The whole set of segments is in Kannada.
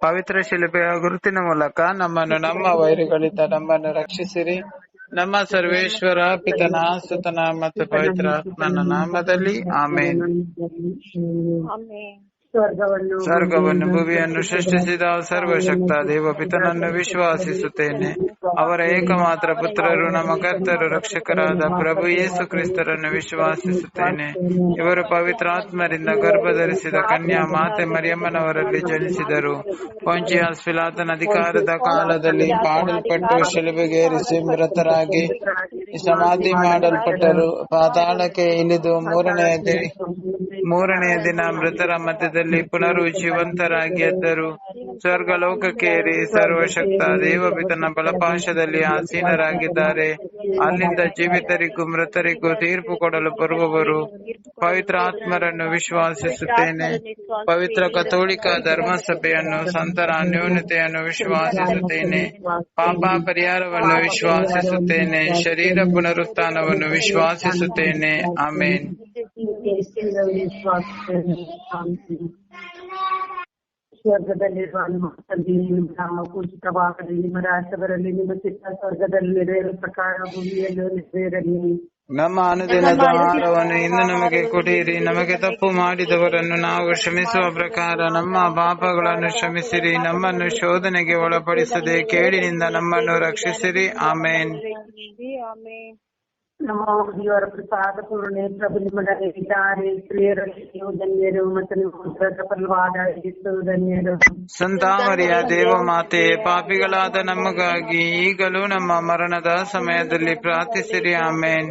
ಪವಿತ್ರ ಶಿಲುಬೆಯ ಗುರುತಿನ ಮೂಲಕ ನಮ್ಮನ್ನು ನಮ್ಮ ವೈರಿಗಳಿಂದ ನಮ್ಮನ್ನು ರಕ್ಷಿಸಿರಿ. ನಮ್ಮ ಸರ್ವೇಶ್ವರ ಪಿತನ, ಸುತನ ಮತ್ತು ಪವಿತ್ರ ನನ್ನ ನಾಮದಲ್ಲಿ ಆಮೇನ್. ಸ್ವರ್ಗವನ್ನು ಭುವಿಯನ್ನು ಸೃಷ್ಟಿಸಿದ ಸರ್ವಶಕ್ತ ದೇವ ಪಿತನನ್ನು ವಿಶ್ವಾಸಿಸುತ್ತೇನೆ. ಅವರ ಏಕಮಾತ್ರ ಪುತ್ರರು ನಮ್ಮ ಕರ್ತರು ರಕ್ಷಕರಾದ ಪ್ರಭು ಯೇಸು ಕ್ರಿಸ್ತರನ್ನು ವಿಶ್ವಾಸಿಸುತ್ತೇನೆ. ಇವರು ಪವಿತ್ರಾತ್ಮರಿಂದ ಗರ್ಭಧರಿಸಿದ ಕನ್ಯಾ ಮಾತೆ ಮರಿಯಮ್ಮನವರಲ್ಲಿ ಜನಿಸಿದರು. ಪೊಂಚಿಯಾಸ್ ಫಿಲಾತನ ಅಧಿಕಾರದ ಕಾಲದಲ್ಲಿ ಪಾಡಲ್ಪಟ್ಟು ಶಿಲುಬೆಗೇರಿಸಿ ಮೃತರಾಗಿ ಸಮಾಧಿ ಮಾಡಲ್ಪಟ್ಟರು. ಪಾತಾಳಕ್ಕೆ ಇಳಿದು ಮೂರನೆಯ ಮೂರನೆಯ ದಿನ ಮೃತರ ಮಧ್ಯದಲ್ಲಿ ಪುನರು ಜೀವಂತರಾಗಿ ಎದ್ದರು. ಸ್ವರ್ಗ ಲೋಕಕ್ಕೇರಿ ಸರ್ವಶಕ್ತ ದೇವಪಿತನ ಬಲಪಾಶದಲ್ಲಿ ಆಸೀನರಾಗಿದ್ದಾರೆ. ಅಲ್ಲಿಂದ ಜೀವಿತರಿಗೂ ಮೃತರಿಗೂ ತೀರ್ಪು ಕೊಡಲು ಬರುವವರು ಪವಿತ್ರ ಆತ್ಮರನ್ನು ವಿಶ್ವಾಸಿಸುತ್ತೇನೆ. ಪವಿತ್ರ ಕಥೋಳಿಕ ಧರ್ಮಸಭೆಯನ್ನು ಸಂತರ ಅನ್ಯೋನ್ಯತೆಯನ್ನು ವಿಶ್ವಾಸಿಸುತ್ತೇನೆ. ಪಾಪ ಪರಿಹಾರವನ್ನು ವಿಶ್ವಾಸಿಸುತ್ತೇನೆ. ಶರೀರ ಪುನರುತ್ಥಾನವನ್ನು ವಿಶ್ವಾಸಿಸುತ್ತೇನೆ. ಆಮೇನ್. ಸ್ವರ್ಗದಲ್ಲಿರುವ ನಿಮ್ಮ ನಿಮ್ಮ ನಾಮ ಪೂಜಿತವಾಗಲಿ ನಿಮ್ಮ ಬರಲಿ ನಿಮ್ಮ ಚಿತ್ತ ಸ್ವರ್ಗದಲ್ಲಿ ಪ್ರಕಾರ ಭೂಮಿಯಲ್ಲೂ ನೆರವೇರಲಿ ನಮ್ಮ ಅನುದಿನದ ಆಹಾರವನ್ನು ಇಂದು ನಮಗೆ ಕೊಡಿರಿ. ನಮಗೆ ತಪ್ಪು ಮಾಡಿದವರನ್ನು ನಾವು ಕ್ಷಮಿಸುವ ಪ್ರಕಾರ ನಮ್ಮ ಪಾಪಗಳನ್ನು ಕ್ಷಮಿಸಿರಿ. ನಮ್ಮನ್ನು ಶೋಧನೆಗೆ ಒಳಪಡಿಸದೆ ಕೇಳಿನಿಂದ ನಮ್ಮನ್ನು ರಕ್ಷಿಸಿರಿ. ಆಮೇನ್. ನಮ್ಮ ದೇವರ ಪ್ರಸಾದ ಪೂರ್ಣೆ ಪ್ರಭು ನಿಮ್ಮೊಡನೆ ಇದ್ದಾರೆ. ಸ್ತ್ರೀಯರಲ್ಲಿ ನೀವು ಧನ್ಯರು ಮತ್ತು ನಿಮ್ಮ ಉದರದ ಫಲವಾದ ಯೇಸು ಧನ್ಯರು. ಸಂತಾಮರಿಯ ದೇವ ಮಾತೆ ಪಾಪಿಗಳಾದ ನಮಗಾಗಿ ಈಗಲೂ ನಮ್ಮ ಮರಣದ ಸಮಯದಲ್ಲಿ ಪ್ರಾರ್ಥಿಸಿರಿ ಆಮೇನ್.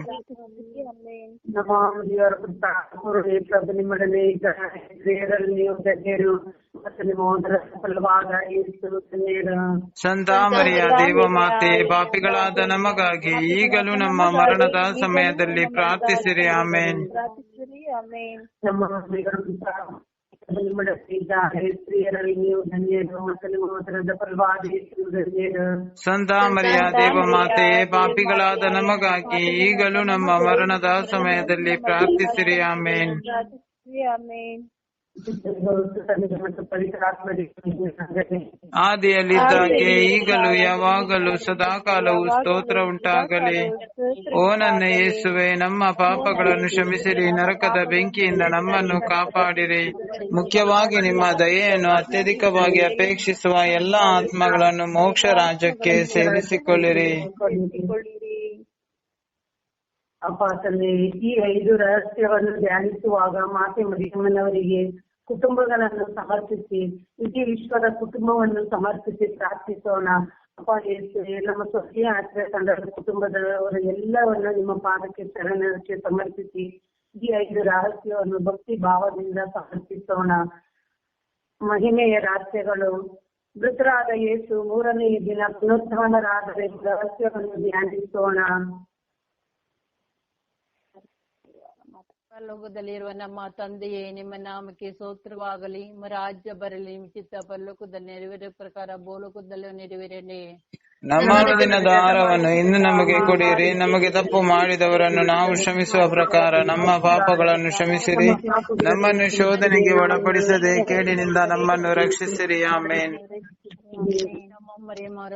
ನಮ್ಮ ದೇವರ ಪ್ರಸಾದ ಪೂರ್ಣೆ ಪ್ರಭು ನಿಮ್ಮೊಡನೆ ಇದ್ದಾರೆ. ಸ್ತ್ರೀಯರಲ್ಲಿ ನೀವು ಧನ್ಯರು. ಮತ್ತು ಮರಿಯಾ ದೇವ ಮಾತೆ ಪಾಪಿಗಳಾದ ನಮಗಾಗಿ ಈಗಲೂ ನಮ್ಮ ಮರಣದ ಸಮಯದಲ್ಲಿ ಪ್ರಾರ್ಥಿಸಿರಿ ಆಮೇನ್. ನಮ್ಮ ಮರಿಯ ದೇವ ಮಾತೆ ಪಾಪಿಗಳಾದ ನಮಗಾಗಿ ಈಗಲೂ ನಮ್ಮ ಮರಣದ ಸಮಯದಲ್ಲಿ ಪ್ರಾರ್ಥಿಸಿರಿ ಆಮೇನ್. ಪ್ರಾರ್ಥಿಸಿರಿ ಪವಿತ್ರಾತ್ಮರಿಗೆ ಆದಿಯಲ್ಲಿದ್ದಾಗೆ ಈಗಲೂ ಯಾವಾಗಲೂ ಸದಾಕಾಲವು ಸ್ತೋತ್ರ ಉಂಟಾಗಲಿ ಓ ನನ್ನ ಯೇಸುವೆ ನಮ್ಮ ಪಾಪಗಳನ್ನು ಕ್ಷಮಿಸಿರಿ ನರಕದ ಬೆಂಕಿಯಿಂದ ನಮ್ಮನ್ನು ಕಾಪಾಡಿರಿ. ಮುಖ್ಯವಾಗಿ ನಿಮ್ಮ ದಯೆಯನ್ನು ಅತ್ಯಧಿಕವಾಗಿ ಅಪೇಕ್ಷಿಸುವ ಎಲ್ಲಾ ಆತ್ಮಗಳನ್ನು ಮೋಕ್ಷ ರಾಜ್ಯಕ್ಕೆ ಸೇರಿಸಿಕೊಳ್ಳಿರಿ. ಅಪ್ಪ ಈ ಐದು ರಹಸ್ಯವನ್ನು ಧ್ಯಾನಿಸುವಾಗ ಮಾತೆ ಮರಿಯಮ್ಮನವರಿಗೆ ಕುಟುಂಬಗಳನ್ನು ಸಮರ್ಪಿಸಿ ಇಡೀ ವಿಶ್ವದ ಕುಟುಂಬವನ್ನು ಸಮರ್ಪಿಸಿ ಪ್ರಾರ್ಥಿಸೋಣ. ಅಪ್ಪ ನಮ್ಮ ಸ್ವಕೀಯ ಆಶ್ರಯ ತಂಡದ ಕುಟುಂಬದವರ ಎಲ್ಲವನ್ನು ನಿಮ್ಮ ಪಾದಕ್ಕೆ ಶರಣಕ್ಕೆ ಸಮರ್ಪಿಸಿ, ಈ ಐದು ರಹಸ್ಯವನ್ನು ಭಕ್ತಿ ಭಾವದಿಂದ ಸಮರ್ಪಿಸೋಣ. ಮಹಿಮೆಯ ರಹಸ್ಯಗಳು. ಮೃತರಾದ ಯೇಸು ಮೂರನೇ ದಿನ ಪುನರುತ್ಥಾನರಾದರೆ ರಹಸ್ಯವನ್ನು ಧ್ಯಾನಿಸೋಣ. ಪರಲೋಕದಲ್ಲಿರುವ ನಮ್ಮ ತಂದೆಯೇ ನಿಮ್ಮ ನಾಮಕ್ಕೆ ಸೋತ್ರವಾಗಲಿ ನಿಮ್ಮ ರಾಜ್ಯ ಬರಲಿ ನಿಮ್ಮ ಚಿತ್ತ ಪರಲೋಕದಲ್ಲಿ ನೆರವೇರೋ ಪ್ರಕಾರ ಭೂಲೋಕದಲ್ಲೂ ನೆರವೇರಲಿ. ನಮ್ಮ ದಿನದ ಆಹಾರವನ್ನು ಇಂದು ನಮಗೆ ಕೊಡಿರಿ ನಮಗೆ ತಪ್ಪು ಮಾಡಿದವರನ್ನು ನಾವು ಶ್ರಮಿಸುವ ಪ್ರಕಾರ ನಮ್ಮ ಪಾಪಗಳನ್ನು ಶ್ರಮಿಸಿರಿ ನಮ್ಮನ್ನು ಶೋಧನೆಗೆ ಒಳಪಡಿಸದೆ ಕೇಡಿನಿಂದ ನಮ್ಮನ್ನು ರಕ್ಷಿಸಿರಿ. ಆಮೇನ್.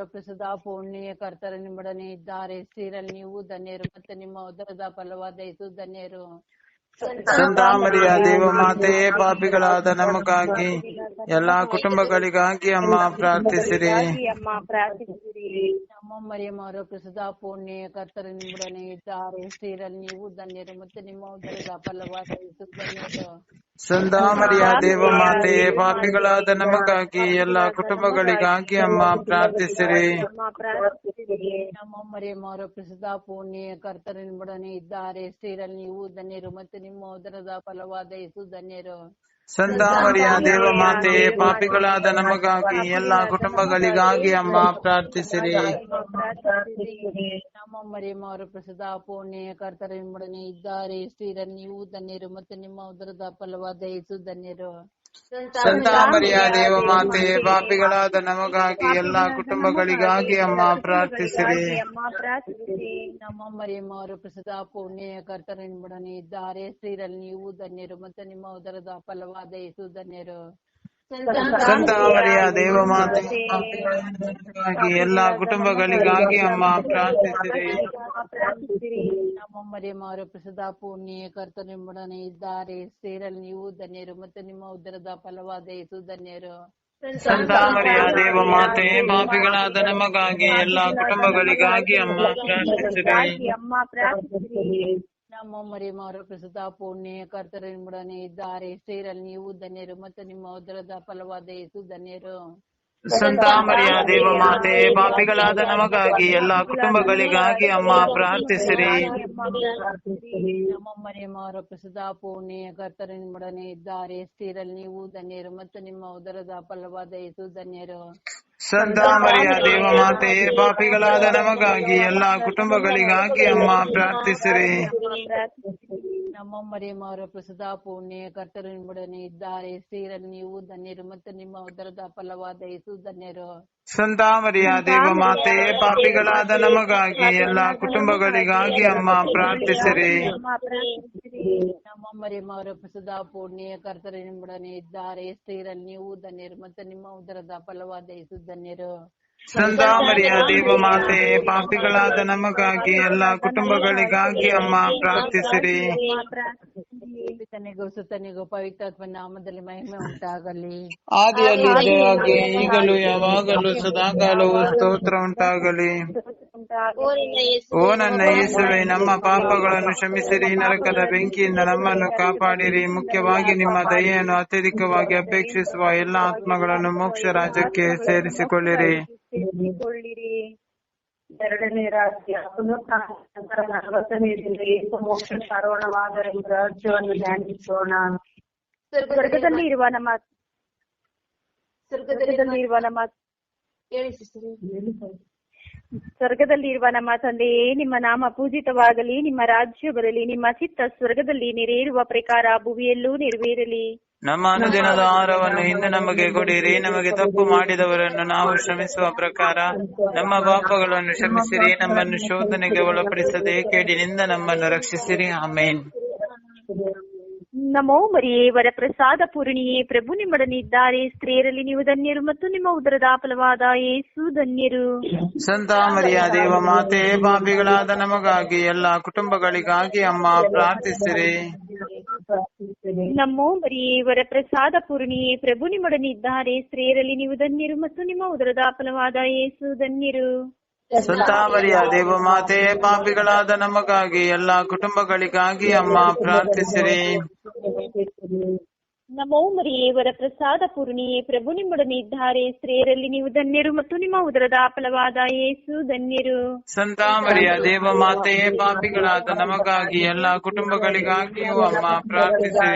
ಪ್ರಸದ ಪೂರ್ಣಿಯ ಕರ್ತರ ನಿಮ್ಮೊಡನೆ ಇದ್ದಾರೆ. ಸೀರಲ್ ನೀವು ಧನ್ಯರು ಮತ್ತು ನಿಮ್ಮ ಉದರದ ಫಲವಾದ ಇದು ಧನ್ಯರು. ಸಂತಾಮರಿಯ ದೇವ ಮಾತೆಯೇ ಪಾಪಿಗಳಾದ ನಮಗಾಗಿ ಎಲ್ಲಾ ಕುಟುಂಬಗಳಿಗಾಗಿ ಅಮ್ಮ ಪ್ರಾರ್ಥಿಸಿರಿ. ನಮ್ಮ ಮರಿಯಮ್ಮರ ಪ್ರಸದ ಪುಣ್ಯ ಕರ್ತರ ನಿಮ್ಮೊಡನೆ ಇದ್ದಾರೆ ಸ್ತ್ರೀರಲ್ಲಿ ನೀವು ಧನ್ಯರು ಮತ್ತು ನಿಮ್ಮ ಉದರದ ಫಲವಾದ ಯೇಸು ಧನ್ಯರು. ದೇವ ಪಾಪಿಗಳಾದ ನಮಗಾಗಿ ಎಲ್ಲಾ ಕುಟುಂಬಗಳಿಗಾಗಿ ಅಮ್ಮ ಪ್ರಾರ್ಥಿಸಿರಿ. ನಮ್ಮ ಮರಿಯಮ್ಮರ ಪ್ರಸದ ಪೂರ್ಣಿಯ ಕರ್ತರ ನಿಮ್ಮೊಡನೆ ಇದ್ದಾರೆ ಸ್ತ್ರೀರಲ್ಲಿ ನೀವು ಧನ್ಯರು ಮತ್ತು ನಿಮ್ಮ ಉದರದ ಫಲವಾದ ಯೇಸು ಧನ್ಯರು. ಸಂತಾಮರಿಯ ದೇವ ಮಾತೆಯೇ ಪಾಪಿಗಳಾದ ನಮಗಾಗಿ ಎಲ್ಲಾ ಕುಟುಂಬಗಳಿಗಾಗಿ ಅಮ್ಮ ಪ್ರಾರ್ಥಿಸಿರಿ. ನಮ್ಮ ಮರಿಯಮ್ಮರ ಪ್ರಸಿದ್ಧ ಇದ್ದಾರೆ. ಸ್ತ್ರೀರಲ್ಲಿ ನೀವು ಧನ್ಯರು ಮತ್ತು ನಿಮ್ಮ ಉದರದ ಫಲವಾದ ಯೇಸು ಧನ್ಯರು. ಸಂತಾಮರಿಯ ದೇವ ಮಾತೆಯೇ ಪಾಪಿಗಳಾದ ನಮಗಾಗಿ ಎಲ್ಲಾ ಕುಟುಂಬಗಳಿಗಾಗಿ ಅಮ್ಮ ಪ್ರಾರ್ಥಿಸಿರಿ. ನಮ್ಮ ಮರಿಯಮ್ಮವರು ಪ್ರಸಿದ್ಧ ಪುಣ್ಯ ಕರ್ತರ ನಿಮ್ಮೊಡನೆ ಇದ್ದಾರೆ. ಸ್ತ್ರೀರಲ್ಲಿ ನೀವು ಧನ್ಯರು ಮತ್ತು ನಿಮ್ಮ ಉದರದ ಫಲವಾದ ಯೇಸು ಧನ್ಯರು. ಸಂತ ಮರಿಯ ದೇವ ಮಾತೆ. ಎಲ್ಲ ಎಲ್ಲಾ ಕುಟುಂಬಗಳಿಗಾಗಿ ಅಮ್ಮ ಪ್ರಾರ್ಥಿಸಿರಿ. ನಮ್ಮ ಮರಿಯಮ್ಮರ ಪ್ರಸದ ಕರ್ತ ನಿಮ್ಮೊಡನೆ ಇದ್ದಾರೆ. ಸೇರಲು ನೀವು ಧನ್ಯರು ಮತ್ತು ನಿಮ್ಮ ಉದ್ದರದ ಫಲವಾದ ಇದು ಧನ್ಯರು. ಸಂತಾಮರಿಯ ದೇವ ಮಾತೆ ಪಾಪಿಗಳಾದ ನಮಗಾಗಿ ಎಲ್ಲಾ ಕುಟುಂಬಗಳಿಗಾಗಿ ಅಮ್ಮ ಪ್ರಾರ್ಥಿಸಿರಿ. ಅಮ್ಮ ಪ್ರಾರ್ಥಿಸಿರಿ. ನಮ್ಮ ಮರಿಯಮ್ಮರ ಪ್ರಸದ ಪೂರ್ಣಿಯ ಕರ್ತನಿಂಬೊಡನೆ ಇದ್ದಾರೆ. ಸ್ತ್ರೀರಲ್ಲಿ ನೀವು ಧನ್ಯರು ಮತ್ತು ನಿಮ್ಮ ಉದರದ ಫಲವಾದ ಯೇಸು ಧನ್ಯರು. ಸಂತ ಮರಿಯ ದೇವ ಮಾತೆ ಪಾಪಿಗಳಾದ ನಮಗಾಗಿ ಎಲ್ಲಾ ಕುಟುಂಬಗಳಿಗಾಗಿ ಅಮ್ಮ ಪ್ರಾರ್ಥಿಸಿರಿ. ನಮ್ಮ ಮರಿಯಮ್ಮರ ಪ್ರಸದ ಪೂರ್ಣಿಯ ಕರ್ತನಿಂಬೊಡನೆ ಇದ್ದಾರೆ. ಸ್ಥಿರಲ್ಲಿ ನೀವು ಧನ್ಯರು ಮತ್ತು ನಿಮ್ಮ ಉದರದ ಫಲವಾದ ಇದು ಧನ್ಯರು. ಸಂತ ಮರಿಯ ದೇವ ಮಾತೆ ಪಾಪಿಗಳಾದ ನಮಗಾಗಿ ಎಲ್ಲಾ ಕುಟುಂಬಗಳಿಗಾಗಿ ಅಮ್ಮ ಪ್ರಾರ್ಥಿಸಿರಿ. ನಮ್ಮ ಮರಿಯಮ್ಮರ ಪುಣ್ಯ ಕರ್ತರು ನಿಮ್ಮೊಡನೆ ಇದ್ದಾರೆ. ಸ್ತ್ರೀರಲ್ಲಿ ನೀವು ಧನ್ಯರು ಮತ್ತು ನಿಮ್ಮ ಉದರದ ಫಲವಾದ ಯೇಸು ಧನ್ಯರು. ಸಂತ ಮರಿಯ ದೇವ ಮಾತೆ ಪಾಪಿಗಳಾದ ನಮಗಾಗಿ ಎಲ್ಲಾ ಕುಟುಂಬಗಳಿಗಾಗಿ ಅಮ್ಮ ಪ್ರಾರ್ಥಿಸಿರಿ. ನಮ್ಮ ಮರಿಯಮ್ಮರ ಪುಣ್ಯ ಕರ್ತರು ನಿಮ್ಮೊಡನೆ ಇದ್ದಾರೆ. ಸ್ತ್ರೀರಲ್ಲಿ ನೀವು ಧನ್ಯರು ಮತ್ತು ನಿಮ್ಮ ಉದರದ ಫಲವಾದ ಯೇಸು ಧನ್ಯರು. ಸಂತ ಮರಿಯ ದೇವ ಮಾತೆ ಪಾಪಿಗಳಾದ ನಮಗಾಗಿ ಎಲ್ಲಾ ಕುಟುಂಬಗಳಿಗಾಗಿ ಅಮ್ಮ ಪ್ರಾರ್ಥಿಸಿರಿ. ತನಿಗೂ ಸುತನಿಗೂ ಪವಿತ್ರಾತ್ಮ ನಾಮದಲ್ಲಿ ಮಹಿಮೆ ಉಂಟಾಗಲಿ. ಆದಿಯಲ್ಲಿ ಹಾಗೆ ಈಗಲೂ ಯಾವಾಗಲೂ ಸದಾಕಾಲವೂ ಸ್ತೋತ್ರ ಉಂಟಾಗಲಿ. ಓ ನನ್ನ ಯೇಸುವೆ ನಮ್ಮ ಪಾಪಗಳನ್ನು ಕ್ಷಮಿಸಿರಿ ನರಕದ ಬೆಂಕಿಯಿಂದ ನಮ್ಮನ್ನು ಕಾಪಾಡಿರಿ. ಮುಖ್ಯವಾಗಿ ನಿಮ್ಮ ದಯೆಯನ್ನು ಅತ್ಯಧಿಕವಾಗಿ ಅಪೇಕ್ಷಿಸುವ ಎಲ್ಲ ಆತ್ಮಗಳನ್ನು ಮೋಕ್ಷ ರಾಜ್ಯಕ್ಕೆ ಸೇರಿಸಿಕೊಳ್ಳಿರಿ. ಕೊಳ್ಳಿರಿ ಎರಡನೇ ರಾಜ್ಯ ನಂತರ ನಲವತ್ತನೇ ದಿನ ಏಕ ಮೋಕ್ಷ ಸಾರೋಣವಾದ ಈ ರಾಜ್ಯವನ್ನು ಧ್ಯಾನಿಸೋಣ. ಸ್ವರ್ಗದಲ್ಲಿ ಇರುವ ನಮ್ಮ ಸ್ವರ್ಗದಲ್ಲಿ ಇರುವ ನಮ್ಮ ಸ್ವರ್ಗದಲ್ಲಿ ಇರುವ ನಮ್ಮ ತಂದೆಯೇ ನಿಮ್ಮ ನಾಮ ಪೂಜಿತವಾಗಲಿ ನಿಮ್ಮ ರಾಜ್ಯ ಬರಲಿ ನಿಮ್ಮ ಚಿತ್ತ ಸ್ವರ್ಗದಲ್ಲಿ ನೆರೆಯಿರುವ ಪ್ರಕಾರ ಭುವಿಯಲ್ಲೂ ನೆರವೇರಲಿ. ನಮ್ಮ ಅನುದಿನದ ಆಹಾರವನ್ನು ಇಂದು ನಮಗೆ ಕೊಡಿರಿ. ನಮಗೆ ತಪ್ಪು ಮಾಡಿದವರನ್ನು ನಾವು ಶ್ರಮಿಸುವ ಪ್ರಕಾರ ನಮ್ಮ ಪಾಪಗಳನ್ನು ಶ್ರಮಿಸಿರಿ ನಮ್ಮನ್ನು ಶೋಧನೆಗೆ ಒಳಪಡಿಸದೆ ಕೇಡಿನಿಂದ ನಮ್ಮನ್ನು ರಕ್ಷಿಸಿರಿ. ಆಮೇನ್. ನಮೋ ಮರಿಯೇ ವರಪ್ರಸಾದ ಪೂರ್ಣಿಯೇ ಪ್ರಭು ನಿಮ್ಮೊಡನಿದ್ದಾರೆ ಸ್ತ್ರೀಯರಲ್ಲಿ ನೀವು ಧನ್ಯರು ಮತ್ತು ನಿಮ್ಮ ಉದರದ ಫಲವಾದ ಯೇಸು ಧನ್ಯರು. ಸಂತ ಮರಿಯ ದೇವ ಮಾತೆ ಪಾಪಿಗಳಾದ ನಮಗಾಗಿ ಎಲ್ಲಾ ಕುಟುಂಬಗಳಿಗಾಗಿ ಅಮ್ಮ ಪ್ರಾರ್ಥಿಸಿರಿ. ನಮೋ ಮರಿಯೇ ವರಪ್ರಸಾದ ಪೂರ್ಣಿಯೇ, ಪ್ರಭು ನಿಮ್ಮೊಡನಿದ್ದಾರೆ ಸ್ತ್ರೀಯರಲ್ಲಿ ನೀವು ಧನ್ಯರು ಮತ್ತು ನಿಮ್ಮ ಉದರದ ಫಲವಾದ ಯೇಸು ಧನ್ಯರು. ಸಂತ ಮರಿಯ ದೇವ ಮಾತೆ ಪಾಪಿಗಳಾದ ನಮಗಾಗಿ, ಎಲ್ಲಾ ಕುಟುಂಬಗಳಿಗಾಗಿ ಅಮ್ಮ ಪ್ರಾರ್ಥಿಸಿರಿ. ನಮೋ ಮರಿಯೇವರ ವರಪ್ರಸಾದ ಪೂರ್ಣಿಯೇ ಪ್ರಭು ನಿಮ್ಮೊಡನಿದ್ದಾರೆ ಸ್ತ್ರೀಯರಲ್ಲಿ ನೀವು ಧನ್ಯರು ಮತ್ತು ನಿಮ್ಮ ಉದರದ ಫಲವಾದ ಯೇಸು ಧನ್ಯರು. ಸಂತ ಮರಿಯ ದೇವ ಮಾತೆಯೇ ಪಾಪಿಗಳಾದ ನಮಗಾಗಿ ಎಲ್ಲಾ ಕುಟುಂಬಗಳಿಗಾಗಿಯೂ ಅಮ್ಮ ಪ್ರಾರ್ಥಿಸಿ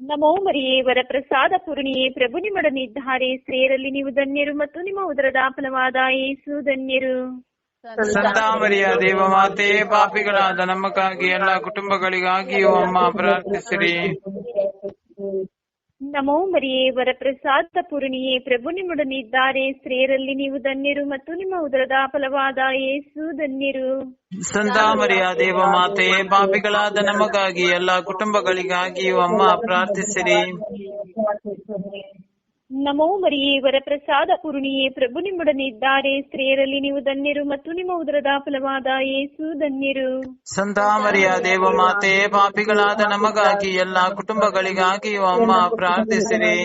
ನಮೋ ಮರಿಯೇ ವರಪ್ರಸಾದ ಪೂರ್ಣಿಯೇ ಪ್ರಭು ನಿಮ್ಮೊಡನಿದ್ದಾರೆ ಸ್ತ್ರೀಯರಲ್ಲಿ ನೀವು ಧನ್ಯರು ಮತ್ತು ನಿಮ್ಮ ಉದರದ ಫಲವಾದ ಯೇಸು ಧನ್ಯರು. ಸಂತ ಮರಿಯ ದೇವ ಮಾತೆ ಪಾಪಿಗಳಾದ ನಮಗಾಗಿ ಎಲ್ಲಾ ಕುಟುಂಬಗಳಿಗಾಗಿಯೂ ಅಮ್ಮ ಪ್ರಾರ್ಥಿಸಿರಿ. ನಮೋ ಮರಿಯೇ ವರಪ್ರಸಾದ ಪೂರ್ಣಿಯೇ ಪ್ರಭು ನಿಮ್ಮೊಡನಿದ್ದಾರೆ ಸ್ತ್ರೀಯರಲ್ಲಿ ನೀವು ಧನ್ಯರು ಮತ್ತು ನಿಮ್ಮ ಉದರದ ಫಲವಾದ ಯೇಸು ಧನ್ಯರು. ಸಂತ ಮರಿಯ ದೇವ ಮಾತೆ ಪಾಪಿಗಳಾದ ನಮಗಾಗಿ ಎಲ್ಲಾ ಕುಟುಂಬಗಳಿಗಾಗಿಯೂ ಅಮ್ಮ ಪ್ರಾರ್ಥಿಸಿರಿ. ನಮೋ ಮರಿಯೇ ವರಪ್ರಸಾದ ಪೂರ್ಣಿಯೇ, ಪ್ರಭು ನಿಮ್ಮೊಡನಿದ್ದಾರೆ ಸ್ತ್ರೀಯರಲ್ಲಿ ನೀವು ಧನ್ಯರು ಮತ್ತು ನಿಮ್ಮ ಉದರದ ಫಲವಾದ ಯೇಸು ಧನ್ಯರು. ಸಂತಾಮರಿಯ ದೇವ ಮಾತೆ, ಪಾಪಿಗಳಾದ ನಮಗಾಗಿ, ಎಲ್ಲಾ ಕುಟುಂಬಗಳಿಗಾಗಿಯೂ ಅಮ್ಮ, ಪ್ರಾರ್ಥಿಸಿರಿ.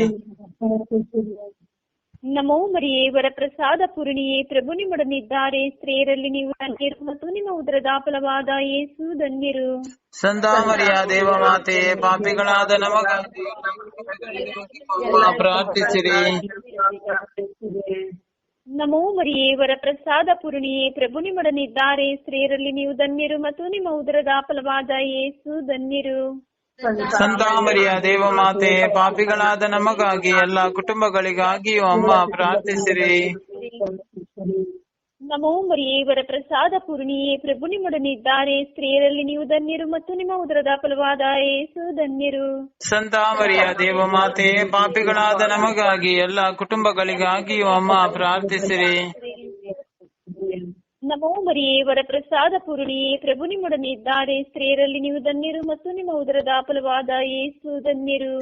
ನಮೋ ಮರಿಯೇ ವರಪ್ರಸಾದ ಪೂರ್ಣಿಯೇ ಪ್ರಭು ನಿಮ್ಮೊಡನಿದ್ದಾರೆ. ಸ್ತ್ರೀಯರಲ್ಲಿ ನೀವು ಧನ್ಯರು ಮತ್ತು ನಿಮ್ಮ ಉದರದ ಫಲವಾದ ಯೇಸು ಧನ್ಯರು. ಸಂತ ಮರಿಯ ದೇವ ಮಾತೆ ಪಾಪಿಗಳಾದ ನಮಗಾಗಿ ಪ್ರಾರ್ಥಿಸಿರಿ. ನಮೋ ಮರಿಯೇ ವರಪ್ರಸಾದ ಪೂರ್ಣಿಯೇ ಪ್ರಭು ನಿಮ್ಮೊಡನಿದ್ದಾರೆ. ಸ್ತ್ರೀಯರಲ್ಲಿ ನೀವು ಧನ್ಯರು ಮತ್ತು ನಿಮ್ಮ ಉದರದ ಫಲವಾದ ಯೇಸು ಧನ್ಯರು. ಸಂತ ದೇವಮಾತೆ ದೇವ ಮಾತೆ ಪಾಪಿಗಳಾದ ನಮಗಾಗಿ ಎಲ್ಲಾ ಕುಟುಂಬಗಳಿಗಾಗಿಯೂ ಅಮ್ಮ ಪ್ರಾರ್ಥಿಸಿರಿ. ನಮೋ ಮರಿಯೇವರ ವರಪ್ರಸಾದ ಪೂರ್ಣಿಯೇ ಪ್ರಭು ನಿಮ್ಮೊಡನಿದ್ದಾರೆ ಸ್ತ್ರೀಯರಲ್ಲಿ ನೀವು ಧನ್ಯರು ಮತ್ತು ನಿಮ್ಮ ಉದರದ ಫಲವಾದ ಏಸು ಧನ್ಯರು. ಸಂತಾಮರಿಯ ದೇವ ಮಾತೆ ಪಾಪಿಗಳಾದ ನಮಗಾಗಿ ಎಲ್ಲಾ ಕುಟುಂಬಗಳಿಗಾಗಿಯೂ ಅಮ್ಮ ಪ್ರಾರ್ಥಿಸಿರಿ. ನಮೋ ಮರಿಯೇ ವರಪ್ರಸಾದ ಪೂರ್ಣಿಯೇ ಪ್ರಭು ನಿಮ್ಮೊಡನೆ ಇದ್ದಾರೆ. ಸ್ತ್ರೀಯರಲ್ಲಿ ನೀವು ಧನ್ಯರು ಮತ್ತು ನಿಮ್ಮ ಉದರದ ಫಲವಾದ ಯೇಸು ಧನ್ಯರು.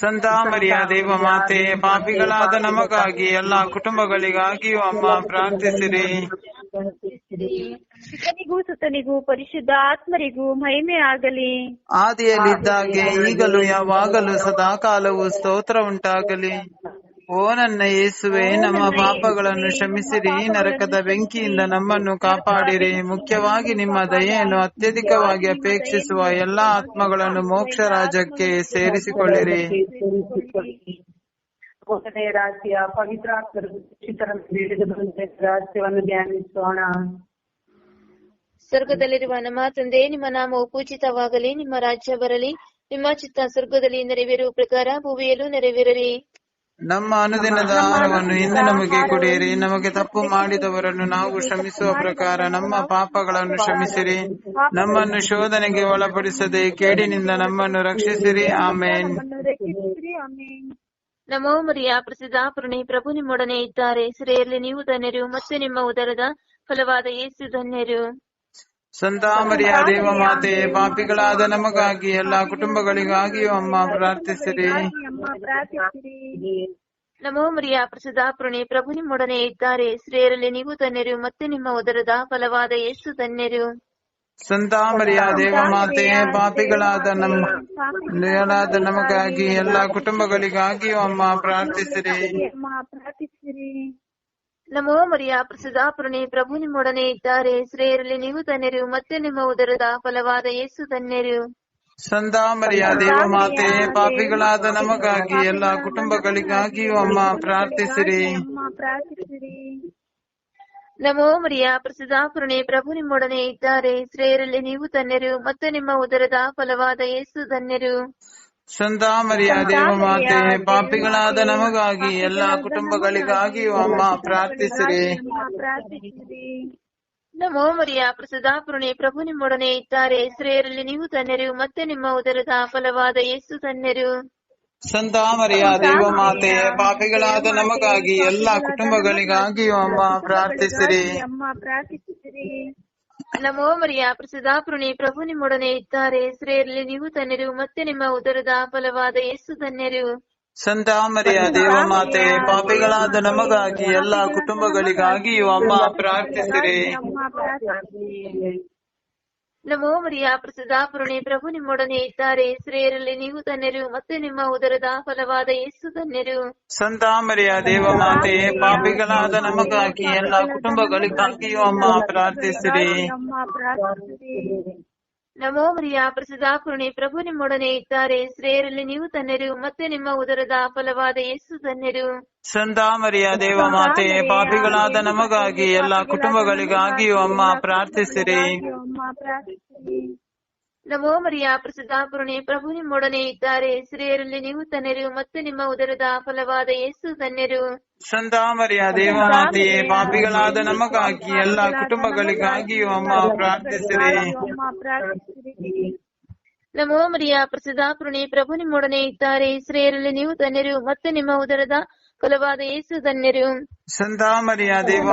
ಸಂತ ಮರಿಯ ದೇವ ಮಾತೆ ಪಾಪಿಗಳಾದ ನಮಗಾಗಿ ಎಲ್ಲಾ ಕುಟುಂಬಗಳಿಗಾಗಿಯೂ ಅಮ್ಮ ಪ್ರಾರ್ಥಿಸಿರಿ. ಸುತನಿಗೂ ಸುತನಿಗೂ ಪರಿಶುದ್ಧ ಆತ್ಮರಿಗೂ ಮಹಿಮೆ ಆಗಲಿ. ಆದಿಯಲ್ಲಿದ್ದಾಗೆ ಈಗಲೂ ಯಾವಾಗಲೂ ಸದಾಕಾಲವು ಸ್ತೋತ್ರ ಉಂಟಾಗಲಿ. ಓ ನನ್ನ ಯೇಸುವೆ ನಮ್ಮ ಪಾಪಗಳನ್ನು ಕ್ಷಮಿಸಿರಿ ನರಕದ ಬೆಂಕಿಯಿಂದ ನಮ್ಮನ್ನು ಕಾಪಾಡಿರಿ. ಮುಖ್ಯವಾಗಿ ನಿಮ್ಮ ದಯೆಯನ್ನು ಅತ್ಯಧಿಕವಾಗಿ ಅಪೇಕ್ಷಿಸುವ ಎಲ್ಲಾ ಆತ್ಮಗಳನ್ನು ಮೋಕ್ಷ ರಾಜ್ಯಕ್ಕೆ ಸೇರಿಸಿಕೊಳ್ಳಿರಿ. ರಾಜ್ಯ ಪವಿತ್ರಾತ್ಮರ ಬಂದ ರಾಜ್ಯವನ್ನು ಧ್ಯಾನಿಸೋಣ. ಸ್ವರ್ಗದಲ್ಲಿರುವ ನಮ್ಮ ತಂದೆ ನಿಮ್ಮ ನಾಮವು ಪೂಜಿತವಾಗಲಿ ನಿಮ್ಮ ರಾಜ್ಯ ಬರಲಿ ನಿಮ್ಮ ಚಿತ್ತ ಸ್ವರ್ಗದಲ್ಲಿ ನೆರವೇರುವ ಪ್ರಕಾರ ಭೂಮಿಯಲ್ಲೂ ನೆರವೇರಲಿ. ನಮ್ಮ ಅನುದಿನದ ಆಹಾರವನ್ನು ಇಂದು ನಮಗೆ ಕೊಡಿರಿ. ನಮಗೆ ತಪ್ಪು ಮಾಡಿದವರನ್ನು ನಾವು ಶ್ರಮಿಸುವ ಪ್ರಕಾರ ನಮ್ಮ ಪಾಪಗಳನ್ನು ಶ್ರಮಿಸಿರಿ ನಮ್ಮನ್ನು ಶೋಧನೆಗೆ ಒಳಪಡಿಸದೆ ಕೇಡಿನಿಂದ ನಮ್ಮನ್ನು ರಕ್ಷಿಸಿರಿ. ಆಮೇನ್. ನಮೋ ಮರಿಯ ಪ್ರಸಿದ್ಧ ಪುರಣಿ ಪ್ರಭು ನಿಮ್ಮೊಡನೆ ಇದ್ದಾರೆ. ಸಿರೆಯಲ್ಲಿ ನೀವು ಧನ್ಯರು ಮತ್ತು ನಿಮ್ಮ ಉದರದ ಫಲವಾದ ಯೇಸು ಧನ್ಯರು. ಸಂತ ಮರಿಯ ದೇವ ಮಾತೆ ಪಾಪಿಗಳಾದ ನಮಗಾಗಿ ಎಲ್ಲಾ ಕುಟುಂಬಗಳಿಗಾಗಿಯೂ ಅಮ್ಮ ಪ್ರಾರ್ಥಿಸಿರಿ. ನಮೋ ಮರಿಯ ಪ್ರಸಿದ್ಧ ಪ್ರಣಿ ಪ್ರಭು ನಿಮ್ಮೊಡನೆ ಇದ್ದಾರೆ. ಸ್ತ್ರೀಯರಲ್ಲಿ ನೀವು ತನ್ನೆರು ಮತ್ತೆ ನಿಮ್ಮ ಉದರದ ಫಲವಾದ ಯೇಸು ಧನ್ಯರು ಸಂತಾಮರಿಯ ದೇವ ಮಾತೆ ಪಾಪಿಗಳಾದ ನಮ್ಮ ನೇರಾದ ನಮಗಾಗಿ ಎಲ್ಲಾ ಕುಟುಂಬಗಳಿಗಾಗಿಯೂ ಅಮ್ಮ ಪ್ರಾರ್ಥಿಸಿರಿ. ನಮೋ ಮರಿಯ ಪ್ರಸಿದ್ಧ ಪುರಣಿ ಪ್ರಭು ನಿಮ್ಮೊಡನೆ ಇದ್ದಾರೆ. ಶ್ರೇಯರಲ್ಲಿ ನೀವು ಧನ್ಯರು ಮತ್ತೆ ನಿಮ್ಮ ಉದರದ ಫಲವಾದ ಯೇಸು ಧನ್ಯರು. ಸಂತ ಮರಿಯ ದೇವ ಮಾತೆ ಪಾಪಿಗಳಾದ ನಮಗಾಗಿ ಎಲ್ಲ ಕುಟುಂಬಗಳಿಗಾಗಿಯೂ ಅಮ್ಮ ಪ್ರಾರ್ಥಿಸಿರಿ. ನಮೋ ಮರಿಯ ಪ್ರಸಿದ್ಧ ಪುರಣಿ ಪ್ರಭು ನಿಮ್ಮೊಡನೆ ಇದ್ದಾರೆ. ಶ್ರೇಯರಲ್ಲಿ ನೀವು ಧನ್ಯರು ಮತ್ತೆ ನಿಮ್ಮ ಉದರದ ಫಲವಾದ ಯೇಸು ಧನ್ಯರು. ಮಾತೆ ಪಾಪಿಗಳಾದ ನಮಗಾಗಿ ಎಲ್ಲಾ ಕುಟುಂಬಗಳಿಗಾಗಿಯೂ ಅಮ್ಮ ಪ್ರಾರ್ಥಿಸಿರಿ. ನಮೋ ಮರಿಯ ಪ್ರಸದಾಪುರಣೆ ಪ್ರಭು ನಿಮ್ಮೊಡನೆ ಇದ್ದಾರೆ. ಸ್ತ್ರೀಯರಲ್ಲಿ ನೀವು ತನ್ನೆರು ಮತ್ತೆ ನಿಮ್ಮ ಉದರದ ಫಲವಾದ ಯೇಸು ತನ್ನೆರು ಸಂತ ಮರಿಯ ದೇವ ಮಾತೆ ಪಾಪಿಗಳಾದ ನಮಗಾಗಿ ಎಲ್ಲಾ ಕುಟುಂಬಗಳಿಗಾಗಿಯೂ ಅಮ್ಮ ಪ್ರಾರ್ಥಿಸಿರಿ. ನಮೋ ಮರಿಯ ಪ್ರಸಿದಾಪುರಣಿ ಪ್ರಭು ನಿಮ್ಮೊಡನೆ ಇದ್ದಾರೆ ಸ್ತ್ರೀಯರಲ್ಲಿ ನೀವು ಧನ್ಯರು ಮತ್ತೆ ನಿಮ್ಮ ಉದರದ ಫಲವಾದ ಯೇಸು ಧನ್ಯರು ಸಂತ ಮರಿಯ ದೇವ ಮಾತೆ ಪಾಪಿಗಳಾದ ನಮಗಾಗಿ ಎಲ್ಲಾ ಕುಟುಂಬಗಳಿಗಾಗಿಯೂ ಅಮ್ಮ ಪ್ರಾರ್ಥಿಸಿರಿ ನಮೋ ಮರಿಯ ಪ್ರಸಿದ್ಧ ಪುರಣಿ ಪ್ರಭು ನಿಮ್ಮೊಡನೆ ಇದ್ದಾರೆ. ಸ್ತ್ರೀಯರಲ್ಲಿ ನೀವು ಧನ್ಯರು ಮತ್ತೆ ನಿಮ್ಮ ಉದರದ ಫಲವಾದ ಯೇಸು ಧನ್ಯರು ಸಂತ ಮರಿಯ ದೇವ ಮಾತೆ ಪಾಪಿಗಳಾದ ನಮಗಾಗಿ ಎಲ್ಲ ಕುಟುಂಬಗಳಿಗಾಗಿಯೂ ಅಮ್ಮ ಪ್ರಾರ್ಥಿಸಿರಿ. ನಮೋ ಮರಿಯ ಪ್ರಸಿದ್ಧ ಪ್ರಭು ನಿಮ್ಮೊಡನೆ ಇದ್ದಾರೆ. ಶ್ರೇಯರಲ್ಲಿ ನೀವು ತನ್ನರು ಮತ್ತೆ ನಿಮ್ಮ ಉದರದ ಫಲವಾದ ಯೇಸು ತನ್ನರು. ಸಂತ ಮರಿಯ ದೇವ ಮಾತೆ ಪಾಪಿಗಳಾದ ನಮಗಾಗಿ ಎಲ್ಲಾ ಕುಟುಂಬಗಳಿಗಾಗಿಯೂ ಅಮ್ಮ ಪ್ರಾರ್ಥಿಸಿರಿ. ನಮೋ ಮರಿಯ ಪ್ರಸಿದ್ಧಾಪುರಣೆ ಪ್ರಭು ನಿಮ್ಮೊಡನೆ ಇದ್ದಾರೆ. ಸ್ತ್ರೀಯರಲ್ಲಿ ನೀವು ತನ್ನೆರು ಮತ್ತು ನಿಮ್ಮ ಉದರದ ಫಲವಾದ ಯೇಸು ಧನ್ಯರು ಸಂತ ಮರಿಯ ದೇವ ಪಾಪಿಗಳಾದ ನಮಗಾಗಿ ಎಲ್ಲ ಕುಟುಂಬಗಳಿಗಾಗಿಯೂ ಅಮ್ಮ ಪ್ರಾರ್ಥಿಸಿರಿ. ನಮೋ ಮರಿಯ ಪ್ರಸಿದ್ಧಾಪುರಣೆ ಪ್ರಭು ನಿಮ್ಮೊಡನೆ ಇದ್ದಾರೆ. ಸ್ತ್ರೀಯರಲ್ಲಿ ನೀವು ತನ್ನೆರು ಮತ್ತು ನಿಮ್ಮ ಉದರದ ಫಲವಾದ ಯೇಸು ಧನ್ಯರು. ಸಂತ ಮರಿಯಾ ದೇವ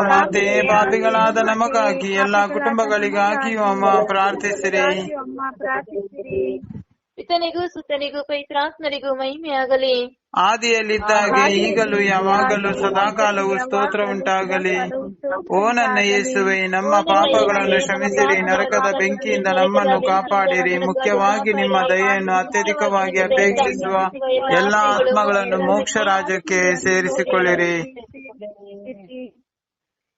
ಪಾಪಿಗಳಾದ ನಮಗಾಗಿ ಎಲ್ಲಾ ಕುಟುಂಬಗಳಿಗಾಗಿಯೂ ಅಮ್ಮ ಪ್ರಾರ್ಥಿಸಿರಿ. ಪಿತನಿಗೂ ಸುತನಿಗೂ ಪೈತ್ರಾತ್ಮರಿಗೂ ಮಹಿಮೆಯಾಗಲಿ. ಆದಿಯಲ್ಲಿದ್ದಾಗೆ ಈಗಲೂ ಯಾವಾಗಲೂ ಸದಾಕಾಲವು ಸ್ತೋತ್ರ ಉಂಟಾಗಲಿ ಓ ನನ್ನ ಯೇಸುವೆ ನಮ್ಮ ಪಾಪಗಳನ್ನು ಶ್ರಮಿಸಿರಿ ನರಕದ ಬೆಂಕಿಯಿಂದ ನಮ್ಮನ್ನು ಕಾಪಾಡಿರಿ ಮುಖ್ಯವಾಗಿ ನಿಮ್ಮ ದಯೆಯನ್ನು ಅತ್ಯಧಿಕವಾಗಿ ಅಪೇಕ್ಷಿಸುವ ಎಲ್ಲಾ ಆತ್ಮಗಳನ್ನು ಮೋಕ್ಷ ರಾಜ್ಯಕ್ಕೆ ಸೇರಿಸಿಕೊಳ್ಳಿರಿ ನಾಲ್ಕನೇ ರಾಜ್ಯ ದೇವಮಾತೆ ಸರ್ವಶ್ರೀಕೃತ ಧ್ಯಾನಿಸೋಣ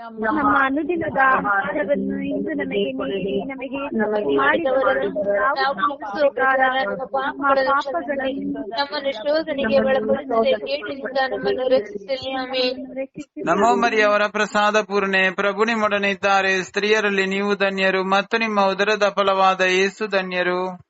ನಮ್ಮ ಅನುದಿನದ ಆಹಾರವನ್ನು ಇಂದು ನಮಗೆ ನೀಡಿ ನಮಗೆ ನಮ್ಮನ್ನು ಶೋಧನೆಗೆ ನಮೋ ಮರಿಯವರ ಪ್ರಸಾದ ಪೂರ್ಣೆ, ಪ್ರಭು ನಿಮ್ಮೊಡನೆ ಇದ್ದಾರೆ. ಸ್ತ್ರೀಯರಲ್ಲಿ ನೀವು ಧನ್ಯರು ಮತ್ತು ನಿಮ್ಮ ಉದರದ ಫಲವಾದ ಯೇಸು ಧನ್ಯರು.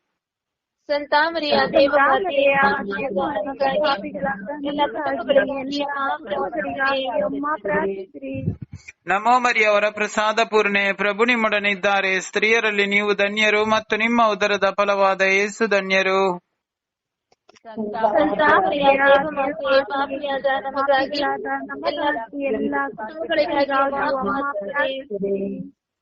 ನಮೋ ಮರಿಯವರ ಪ್ರಸಾದ ಪೂರ್ಣೆ ಪ್ರಭು ನಿಮ್ಮೊಡನಿದ್ದಾರೆ ಸ್ತ್ರೀಯರಲ್ಲಿ ನೀವು ಧನ್ಯರು ಮತ್ತು ನಿಮ್ಮ ಉದರದ ಫಲವಾದ ಏಸು ಧನ್ಯರು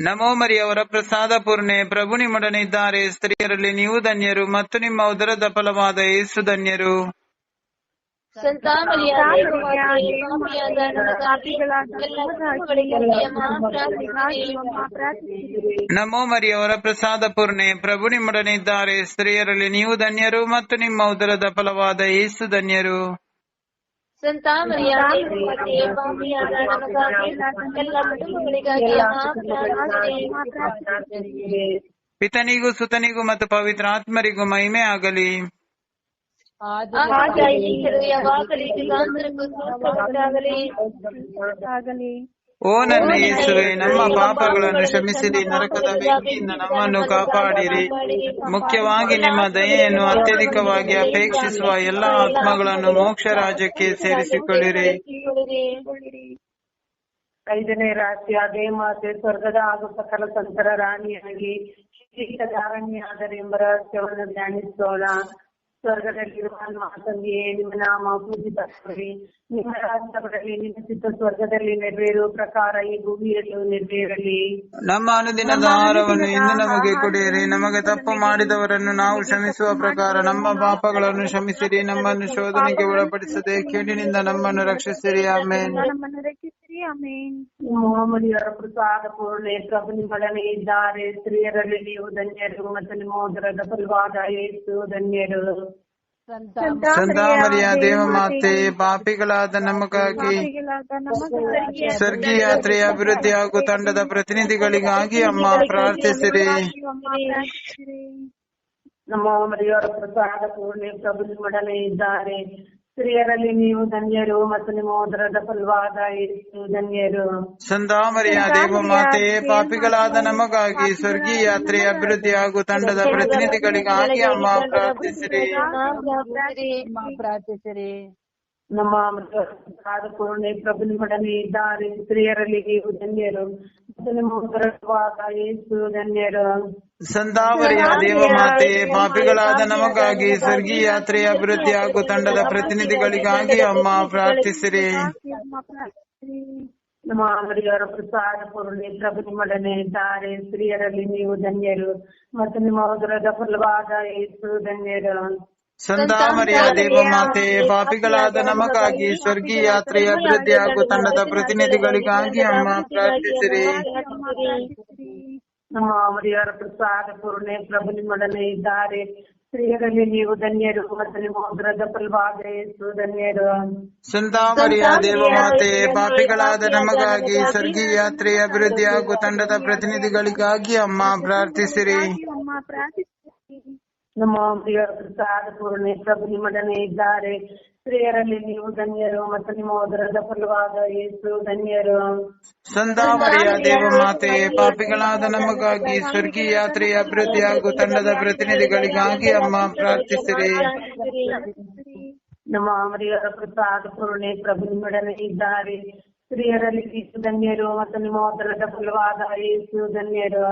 ನಮೋ ಮರಿಯವರ ಪ್ರಸಾದ ಪೂರ್ಣೆ, ಪ್ರಭು ನಿಮ್ಮೊಡನೆ ಇದ್ದಾರೆ. ಸ್ತ್ರೀಯರಲ್ಲಿ ನೀವು ಧನ್ಯರು ಮತ್ತು ನಿಮ್ಮ ಉದರದ ಫಲವಾದ ಏಸು ಧನ್ಯರು ಸಂತಾಮರಿಯ ದೇವಮಾತೆ ಪಾಪಿಯಾದ ನಮಗಾಗಿ ಎಲ್ಲಾ ಕುಟುಂಬಗಳಿಗಾಗಿ ಅಮ್ಮ ಪ್ರಾರ್ಥಿಸಿರಿ ನಮೋ ಮರಿಯವರ ಪ್ರಸಾದ ಪೂರ್ಣೆ. ಪ್ರಭು ನಿಮ್ಮೊಡನೆ ಇದ್ದಾರೆ. ಸ್ತ್ರೀಯರಲ್ಲಿ ನೀವು ಧನ್ಯರು ಮತ್ತು ನಿಮ್ಮ ಉದರದ ಫಲವಾದ ಏಸು ಧನ್ಯರು. ಪಿತನಿಗೂ ಸುತನಿಗೂ ಮತ್ತು ಪವಿತ್ರ ಆತ್ಮರಿಗೂ ಮಹಿಮೆ ಆಗಲಿ ಆಗ ಈಗಲೂ ಯಾವಾಗಲೂ ಯುಗಾಂತರಕ್ಕೂ ಸ್ತೋತ್ರವಾಗಲಿ. ಆಗಲಿ ಓ ನನ್ನ ಯೇಸುವೆ ನಮ್ಮ ಪಾಪಗಳನ್ನು ಶ್ರಮಿಸಿರಿ ನರಕದ ಬೆಂಕಿಯಿಂದ ನಮ್ಮನ್ನು ಕಾಪಾಡಿರಿ. ಮುಖ್ಯವಾಗಿ ನಿಮ್ಮ ದಯೆಯನ್ನು ಅತ್ಯಧಿಕವಾಗಿ ಅಪೇಕ್ಷಿಸುವ ಎಲ್ಲಾ ಆತ್ಮಗಳನ್ನು ಮೋಕ್ಷ ರಾಜ್ಯಕ್ಕೆ ಸೇರಿಸಿಕೊಳ್ಳಿರಿ. ಐದನೇ ರಾತ್ರಿ ಅದೇ ಮಾತೆ ಸ್ವರ್ಗದ ಹಾಗೂ ಸಕಲ ಸಂತರ ರಾಣಿಯಾಗಿ ಧಾರಣಿಯಾದರೆ ಎಂಬ ರಹಸ್ಯವನ್ನು ಧ್ಯಾನಿಸೋಣ. ಸ್ವರ್ಗದಲ್ಲಿರುವ ಮಾತಂಗಿಯೇ ನಿಮ್ಮ ನಾಮ ಪೂಜಿತರಿ ನಿಮ್ಮ ಬರಲಿ ನಿಮ್ಮ ಚಿತ್ತ ಸ್ವರ್ಗದಲ್ಲಿ ನೆರವೇರುವ ಪ್ರಕಾರ ಈ ಭೂಮಿಯಲ್ಲೂ ನೆರವೇರಲಿ. ನಮ್ಮ ಅನುದಿನದ ಆಹಾರವನ್ನು ಇಂದು ನಮಗೆ ಕೊಡಿರಿ. ನಮಗೆ ತಪ್ಪು ಮಾಡಿದವರನ್ನು ನಾವು ಕ್ಷಮಿಸುವ ಪ್ರಕಾರ ನಮ್ಮ ಪಾಪಗಳನ್ನು ಕ್ಷಮಿಸಿರಿ. ನಮ್ಮನ್ನು ಶೋಧನೆಗೆ ಒಳಪಡಿಸದೆ ಕೇಡಿನಿಂದ ನಮ್ಮನ್ನು ರಕ್ಷಿಸಿರಿ. ಆಮೇಲೆ ಆಮೇನ್ ಮೊಹಮ್ಮದಿಯರ ಪ್ರಸಾದ ಪೂರ್ಣೆ ಪ್ರಭು ನಿಮ್ಮೊಡನೆ ಇದ್ದಾರೆ. ಸ್ತ್ರೀಯರಲ್ಲಿ ನೀವು ಧನ್ಯರು ಮತ್ತು ನಿಮ್ಮ ಉದರದ ಫಲವಾದ ಏಸು ಧನ್ಯರು. ಸಂತಾಮರಿಯ ದೇವಮಾತೆ ಪಾಪಿಗಳಾದ ನಮಗಾಗಿ ಪಾಪಿಗಳಾದ ನಮಗಾಗಿ ಸ್ವರ್ಗೀಯ ಯಾತ್ರೆಯ ಅಭಿವೃದ್ಧಿ ಹಾಗೂ ತಂಡದ ಪ್ರತಿನಿಧಿಗಳಿಗಾಗಿ ಅಮ್ಮ ಪ್ರಾರ್ಥಿಸಿರಿ ಅಮ್ಮ ಪ್ರಾರ್ಥಿಸಿರಿ. ನಮ್ಮ ಮರಿಯವರ ಪ್ರಸಾದ ಪೂರ್ಣೆ ಪ್ರಭು ನಿಮ್ಮೊಡನೆ ಇದ್ದಾರೆ. ಸ್ತ್ರೀಯರಲ್ಲಿ ನೀವು ಧನ್ಯರು ಮತ್ತು ನಿಮ್ಮ ಉದರದ ಫಲವಾದ ಯೇಸು ಧನ್ಯರು ಸಂದಾಮರಿಯ ದೇವ ಮಾತೆ ಪಾಪಿಗಳಾದ ನಮಗಾಗಿ ಸ್ವರ್ಗೀಯ ಯಾತ್ರೆ ಅಭಿವೃದ್ಧಿ ಹಾಗೂ ತಂಡದ ಪ್ರತಿನಿಧಿಗಳಿಗಾಗಿ ಅಮ್ಮ ಪ್ರಾರ್ಥಿಸಿರಿ ಪ್ರಾರ್ಥಿಸಿರಿ ನಮ್ಮ ಪೂರ್ಣೆ ಪ್ರಭು ನಿಮ್ಮೊಡನೆ ಇದ್ದಾರೆ ಸ್ತ್ರೀಯರಲ್ಲಿ ನೀವು ಧನ್ಯರು. ಮತ್ತು ನಿಮ್ಮ ಉದರದ ಫಲವಾದ ಯೇಸು ಧನ್ಯರು. ಸಂತಾಮರಿಯ ದೇವಮಾತೆ ಪಾಪಿಗಳಾದ ನಮಗಾಗಿ ಸ್ವರ್ಗೀಯ ಯಾತ್ರೆಯ ಅಭಿವೃದ್ಧಿ ಹಾಗೂ ತಂಡದ ಪ್ರತಿನಿಧಿಗಳಿಗಾಗಿ ಅಮ್ಮ ಪ್ರಾರ್ಥಿಸಿರಿ. ನಮ್ಮ ಮರಿಯವರ ಪ್ರಸಾದ ಪೂರ್ಣೆ ಪ್ರಭು ನಿಮ್ಮೊಡನೆ ಇದ್ದಾರೆ ಸ್ತ್ರೀಯರಲ್ಲಿ ನೀವು ಧನ್ಯರು. ಮತ್ತು ನಿಮ್ಮ ಉದರದ ಫಲವಾದ ಯೇಸು ಧನ್ಯರು. ಸಂತಾಮರಿಯ ದೇವಮಾತೆ ಪಾಪಿಗಳಾದ ನಮಗಾಗಿ ಸ್ವರ್ಗೀಯ ಯಾತ್ರೆಯ ಅಭಿವೃದ್ಧಿ ಹಾಗೂ ತಂಡದ ಪ್ರತಿನಿಧಿಗಳಿಗಾಗಿ ಅಮ್ಮ ಪ್ರಾರ್ಥಿಸಿರಿ. ನಮ್ಮ ಮರಿಯವರ ಪ್ರಸಾದ ಪೂರ್ಣೆ ಪ್ರಭು ನಿಮ್ಮೊಡನೆ ಇದ್ದಾರೆ. ಸ್ತ್ರೀಯರಲ್ಲಿ ನೀವು ಧನ್ಯರು ಮತ್ತು ನಿಮ್ಮ ಉಗ್ರದ ಫಲವಾದ ಯೇಸು ಧನ್ಯರು. ಸಂತ ದೇವ ದೇವಮಾತೆ ಪಾಪಿಗಳಾದ ನಮಗಾಗಿ ಸ್ವರ್ಗೀಯ ಯಾತ್ರೆಯ ಅಭಿವೃದ್ಧಿ ಹಾಗೂ ತಂಡದ ಪ್ರತಿನಿಧಿಗಳಿಗಾಗಿ ಅಮ್ಮ ಪ್ರಾರ್ಥಿಸಿರಿ. ಅಮ್ಮ ಪ್ರಾರ್ಥಿಸಿರಿ. ನಮ್ಮ ಪ್ರಸಾದ ಪೂರ್ಣೆ ಪ್ರಭು ನಿಮ್ಮೊಡನೆ ಇದ್ದಾರೆ. ಸ್ತ್ರೀಯರಲ್ಲಿ ನೀವು ಧನ್ಯರು ಮತ್ತು ನಿಮ್ಮ ಉದರದ ಫಲವಾದ ಯೇಸು ಧನ್ಯರು. ಸಂತ ಮರಿಯ ದೇವಮಾತೆ ಪಾಪಿಗಳಾದ ನಮಗಾಗಿ ಸ್ವರ್ಗೀಯ ಯಾತ್ರೆಯ ಅಭಿವೃದ್ಧಿ ಹಾಗೂ ತಂಡದ ಪ್ರತಿನಿಧಿಗಳಿಗಾಗಿ ಅಮ್ಮ ಪ್ರಾರ್ಥಿಸಿರಿ. ನಮ್ಮ ಪ್ರಿಯರ ಪ್ರಸಾದ ಪೂರ್ಣೆ ಪ್ರಭು ನಿಮ್ಮೊಡನೆ ಇದ್ದಾರೆ. ಸ್ತ್ರೀಯರಲ್ಲಿ ಧನ್ಯರು ಮತ್ತು ನಿಮ್ಮ ಉದರದ ಫಲವಾದ ಯೇಸು ಧನ್ಯರು.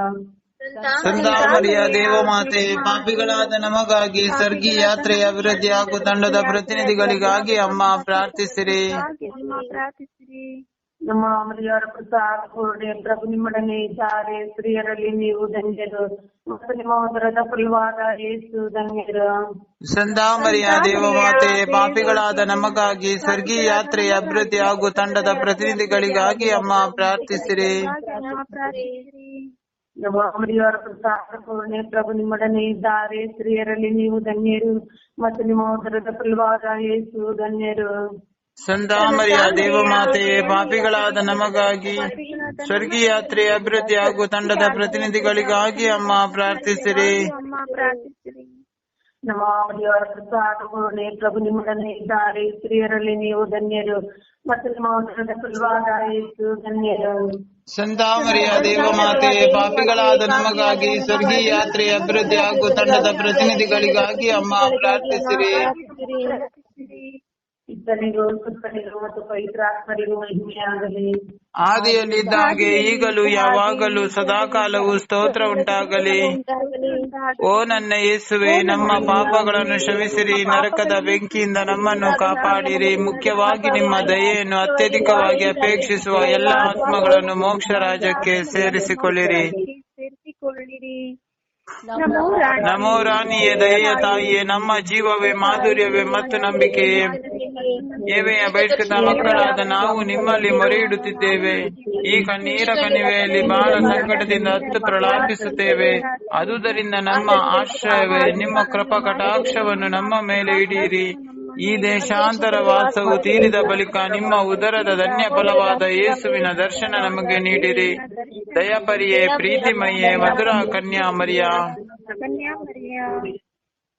ಸಂತ ಮರಿಯ ದೇವಮಾತೆ ಪಾಪಿಗಳಾದ ನಮಗಾಗಿ ಸರ್ಗಿ ಯಾತ್ರೆಯ ಅಭಿವೃದ್ಧಿ ಹಾಗೂ ತಂಡದ ಪ್ರತಿನಿಧಿಗಳಿಗಾಗಿ ಅಮ್ಮ ಪ್ರಾರ್ಥಿಸಿರಿ. ನಮ್ಮ ಅಮರಿಯವರ ಪ್ರಸಾದ ಕೊರಡೆ ಪ್ರಭು ನಿಮ್ಮೊಡನೆ ಇದ್ದಾರೆ ಸ್ತ್ರೀಯರಲ್ಲಿ ನೀವು ಧನ್ಯರು ಮತ್ತು ನಿಮ್ಮ ಉದರದ ಫಲವಾದ ಏಸು ಧನ್ಯರು. ಸಂಧಾಮರಿಯ ಮರಿಯ ದೇವಮಾತೆ ಪಾಪಿಗಳಾದ ನಮಗಾಗಿ ಸ್ವರ್ಗೀಯ ಯಾತ್ರೆಯ ಅಭಿವೃದ್ಧಿ ಹಾಗೂ ತಂಡದ ಪ್ರತಿನಿಧಿಗಳಿಗಾಗಿ ಅಮ್ಮ ಪ್ರಾರ್ಥಿಸಿರಿ. ಪೂರ್ಣೆ ಪ್ರಭು ನಿಮ್ಮೊಡನೆ ಇದ್ದಾರೆ. ಸ್ತ್ರೀಯರಲ್ಲಿ ನೀವು ಧನ್ಯರು ಮತ್ತು ನಿಮ್ಮ ಉದರದ ಫಲವಾದ ಯೇಸು ಧನ್ಯರು. ಸಂದಾಮರಿಯ ದೇವ ದೇವಮಾತೆ ಪಾಪಿಗಳಾದ ನಮಗಾಗಿ ಸ್ವರ್ಗೀಯ ಯಾತ್ರೆ ಅಭಿವೃದ್ಧಿ ಹಾಗೂ ತಂಡದ ಪ್ರತಿನಿಧಿಗಳಿಗಾಗಿ ಅಮ್ಮ ಪ್ರಾರ್ಥಿಸಿರಿ. ಅಮ್ಮ ಪ್ರಾರ್ಥಿಸಿರಿ. ನಮ್ಮ ದೇವರ ಪೂರ್ಣೆ ಪ್ರಭು ನಿಮ್ಮೊಡನೆ ಇದ್ದಾರೆ. ಸ್ತ್ರೀಯರಲ್ಲಿ ನೀವು ಧನ್ಯರು. ಮತ್ತು ನಿಮ್ಮ ಉದರದ ಫಲವಾದ ಯೇಸು ಧನ್ಯರು. ಸಂತಾಮರಿಯ ದೇವಮಾತೆ ಪಾಪಿಗಳಾದ ನಮಗಾಗಿ ಸ್ವರ್ಗೀಯ ಯಾತ್ರೆ ಅಭಿವೃದ್ಧಿ ಹಾಗೂ ತಂಡದ ಪ್ರತಿನಿಧಿಗಳಿಗಾಗಿ ಅಮ್ಮ ಪ್ರಾರ್ಥಿಸಿರಿ. ಮತ್ತು ಪವಿತ್ರಾತ್ಮರಿಗೂ ಮಹಿಮೆಯಾಗಲಿ. ಆದಿಯಲ್ಲಿದ್ದ ಹಾಗೆ ಈಗಲೂ ಯಾವಾಗಲೂ ಸದಾಕಾಲವು ಸ್ತೋತ್ರ ಉಂಟಾಗಲಿ. ಓ ನನ್ನ ಯೇಸುವೆ ನಮ್ಮ ಪಾಪಗಳನ್ನು ಶ್ರಮಿಸಿರಿ ನರಕದ ಬೆಂಕಿಯಿಂದ ನಮ್ಮನ್ನು ಕಾಪಾಡಿರಿ. ಮುಖ್ಯವಾಗಿ ನಿಮ್ಮ ದಯೆಯನ್ನು ಅತ್ಯಧಿಕವಾಗಿ ಅಪೇಕ್ಷಿಸುವ ಎಲ್ಲ ಆತ್ಮಗಳನ್ನು ಮೋಕ್ಷ ರಾಜ್ಯಕ್ಕೆ ಸೇರಿಸಿಕೊಳ್ಳಿರಿ. ಸೇರಿಸಿಕೊಳ್ಳಿರಿ. ನಮೋ ರಾಣಿ ನಮೋ ರಾಣಿಯೇ, ದಯೆಯ ತಾಯಿಯೇ, ನಮ್ಮ ಜೀವವೇ, ಮಾಧುರ್ಯವೇ ಮತ್ತು ನಂಬಿಕೆಯೇ. ಏವೆಯ ಬಯಸಿದ ಮಕ್ಕಳಾದ ನಾವು ನಿಮ್ಮಲ್ಲಿ ಮೊರೆ ಇಡುತ್ತಿದ್ದೇವೆ ಈ ಕಣ್ಣೀರ ಕಣಿವೆಯಲ್ಲಿ ಬಹಳ ಸಂಕಟದಿಂದ ಹತ್ತು ಪ್ರಲಾಪಿಸುತ್ತೇವೆ. ಅದುದರಿಂದ ನಮ್ಮ ಆಶ್ರಯವೇ, ನಿಮ್ಮ ಕೃಪಾ ಕಟಾಕ್ಷವನ್ನು ನಮ್ಮ ಮೇಲೆ ಇಡೀರಿ. ಈ ದೇಶಾಂತರ ವಾಸವು ತೀರಿದ ಬಳಿಕ ನಿಮ್ಮ ಉದರದ ಧನ್ಯ ಫಲವಾದ ಯೇಸುವಿನ ದರ್ಶನ ನಮಗೆ ನೀಡಿರಿ. ದಯಪರಿಯೇ ಪ್ರೀತಿಮಯೇ ಮಧುರ ಕನ್ಯಾ ಮರಿಯಾ.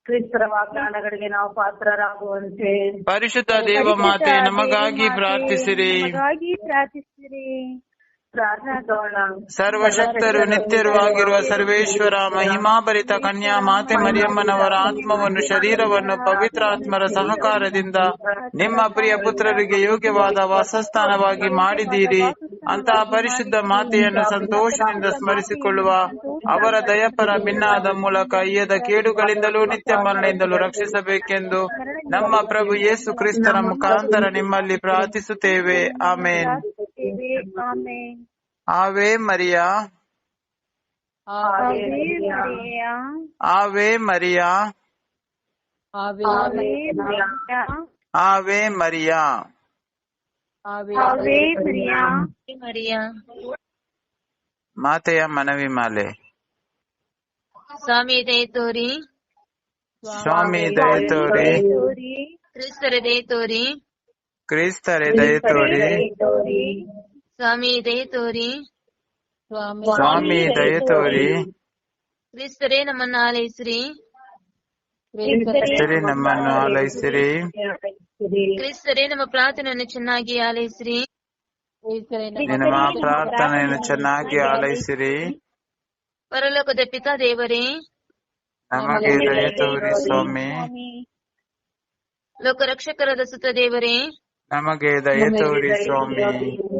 ಕ್ರಿಸ್ತರ ವಾಗ್ದಾನಗಳಿಗೆ ನಾವು ಪಾತ್ರರಾಗುವಂತೆ. ಪರಿಶುದ್ಧ ದೇವ ಮಾತೆ ನಮಗಾಗಿ ಪ್ರಾರ್ಥಿಸಿರಿ. ಪ್ರಾರ್ಥಿಸಿರಿ. ಸರ್ವಶಕ್ತರು ನಿತ್ಯರು ಆಗಿರುವ ಸರ್ವೇಶ್ವರ ಮಹಿಮಾಭರಿತ ಕನ್ಯಾ ಮಾತೆ ಮರಿಯಮ್ಮನವರ ಆತ್ಮವನ್ನು, ಶರೀರವನ್ನು ಪವಿತ್ರಾತ್ಮರ ಸಹಕಾರದಿಂದ ನಿಮ್ಮ ಪ್ರಿಯ ಪುತ್ರರಿಗೆ ಯೋಗ್ಯವಾದ ವಾಸಸ್ಥಾನವಾಗಿ ಮಾಡಿದ್ದೀರಿ. ಅಂತಹ ಪರಿಶುದ್ಧ ಮಾತೆಯನ್ನು ಸಂತೋಷದಿಂದ ಸ್ಮರಿಸಿಕೊಳ್ಳುವ ಅವರ ದಯಪರ ಭಿನ್ನಾದ ಮೂಲಕ ಈಯದ ಕೇಡುಗಳಿಂದಲೂ ನಿತ್ಯ ಮರಣದಿಂದಲೂ ರಕ್ಷಿಸಬೇಕೆಂದು ನಮ್ಮ ಪ್ರಭು ಯೇಸು ಕ್ರಿಸ್ತನ ಮುಖಾಂತರ ನಿಮ್ಮಲ್ಲಿ ಪ್ರಾರ್ಥಿಸುತ್ತೇವೆ. ಆಮೇನ್. ಆಮೇನ್ ಆವೇ ಮರಿಯಾ ಆವೆ ಮರಿಯ ಆವೇ ಮರಿಯಾ ಆವೆ ಆವೆ ಮರಿಯ ಆವೇ ಮರಿಯಾ ಆವೆ ಆವೆ ಮರಿಯ ಮರಿಯ ಮಾತೆಯ ಮನವಿ ಮಾಲೆ ಸ್ವಾಮಿ ದಯ ತೋರಿ ಸ್ವಾಮಿ ದಯ ತೋರಿ ತೋರಿ ಕ್ರಿಸ್ತರ ದಯ ತೋರಿ ಕ್ರಿಸ್ತರೆ ದಯ ತೋರಿ ಸ್ವಾಮಿ ದಯೆ ತೋರಿ. ಸ್ವಾಮಿ ಸ್ವಾಮಿ ದಯ ತೋರಿ. ಕ್ರಿಸ್ತರೇ ನಮ್ಮನ್ನ ಆಲೈಸ್ರಿ. ಕ್ರಿಸ್ತರೇ ನಮ್ಮನ್ನು ಆಲೈಸಿರಿ. ಕ್ರಿಸ್ತರೇ ನಮ್ಮ ಪ್ರಾರ್ಥನೆಯನ್ನು ಚೆನ್ನಾಗಿ ಆಲೈಸಿರಿ. ನಿಮ್ಮ ಪ್ರಾರ್ಥನೆಯನ್ನು ಚೆನ್ನಾಗಿ ಆಲೈಸಿರಿ. ಪರಲೋಕದ ಪಿತಾ ದೇವರೇ. ನಮಗೆ ದಯ ತೋರಿ ಸ್ವಾಮಿ. ಲೋಕರಕ್ಷಕರಾದ ಸುತ ದೇವರೇ. ನಮಗೆ ದಯ ತೋರಿ ಸ್ವಾಮಿ.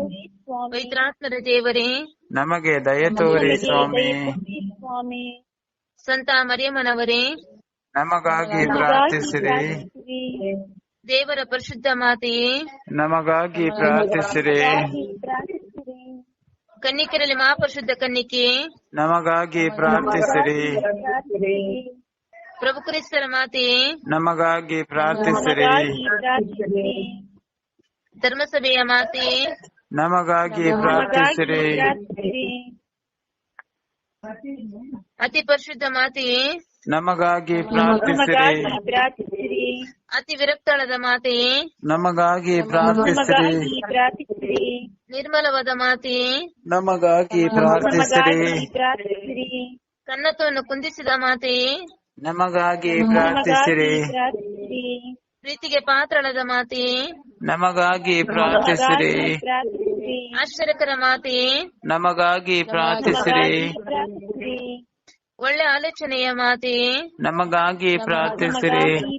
ಪವಿತ್ರಾತ್ಮರ ದೇವರೇ. ನಮಗೆ ದಯ ತೋರಿ ಸ್ವಾಮಿ. ಸ್ವಾಮಿ. ಸಂತ ಮರಿಯಮ್ಮನವರೇ. ನಮಗಾಗಿ ಪ್ರಾರ್ಥಿಸಿರಿ. ದೇವರ ಪರಿಶುದ್ಧ ಮಾತೆಯೇ. ನಮಗಾಗಿ ಪ್ರಾರ್ಥಿಸಿರಿ. ಕನ್ನಿಕರಲ್ಲಿ ಮಹಾಪರಿಶುದ್ಧ ಕನ್ನಿಕೆ. ನಮಗಾಗಿ ಪ್ರಾರ್ಥಿಸಿರಿ. ಪ್ರಭು ಕ್ರಿಸ್ತರ ಮಾತೆಯೇ. ನಮಗಾಗಿ ಪ್ರಾರ್ಥಿಸಿರಿ. ಧರ್ಮಸಭೆಯ ಮಾತೆಯೇ. ನಮಗಾಗಿ ಪ್ರಾರ್ಥಿಸಿರಿ. ಅತಿ ಪರಿಶುದ್ಧ ಮಾತೆಯೇ ನಮಗಾಗಿ ಪ್ರಾರ್ಥಿಸಿರಿ. ಅತಿ ವಿರಕ್ತಳದ ಮಾತೆಯೇ ನಮಗಾಗಿ ಪ್ರಾರ್ಥಿಸಿರಿ. ನಿರ್ಮಲವಾದ ಮಾತೆಯೇ ನಮಗಾಗಿ ಪ್ರಾರ್ಥಿಸಿರಿ. ಕನ್ನತವನ್ನು ಕುಂದಿಸಿದ ಮಾತೆಯೇ ನಮಗಾಗಿ ನಮಗಾಗಿ ಪ್ರಾರ್ಥಿಸಿರಿ. ಪ್ರೀತಿಗೆ ಪಾತ್ರಳದ ಮಾತಿ. ನಮಗಾಗಿ ಪ್ರಾರ್ಥಿಸಿರಿ. ಆಶ್ಚರ್ಯಕರ ಮಾತಿ. ನಮಗಾಗಿ ಪ್ರಾರ್ಥಿಸಿರಿ. ಒಳ್ಳೆ ಆಲೋಚನೆಯ ಮಾತಿ. ನಮಗಾಗಿ ಪ್ರಾರ್ಥಿಸಿರಿ.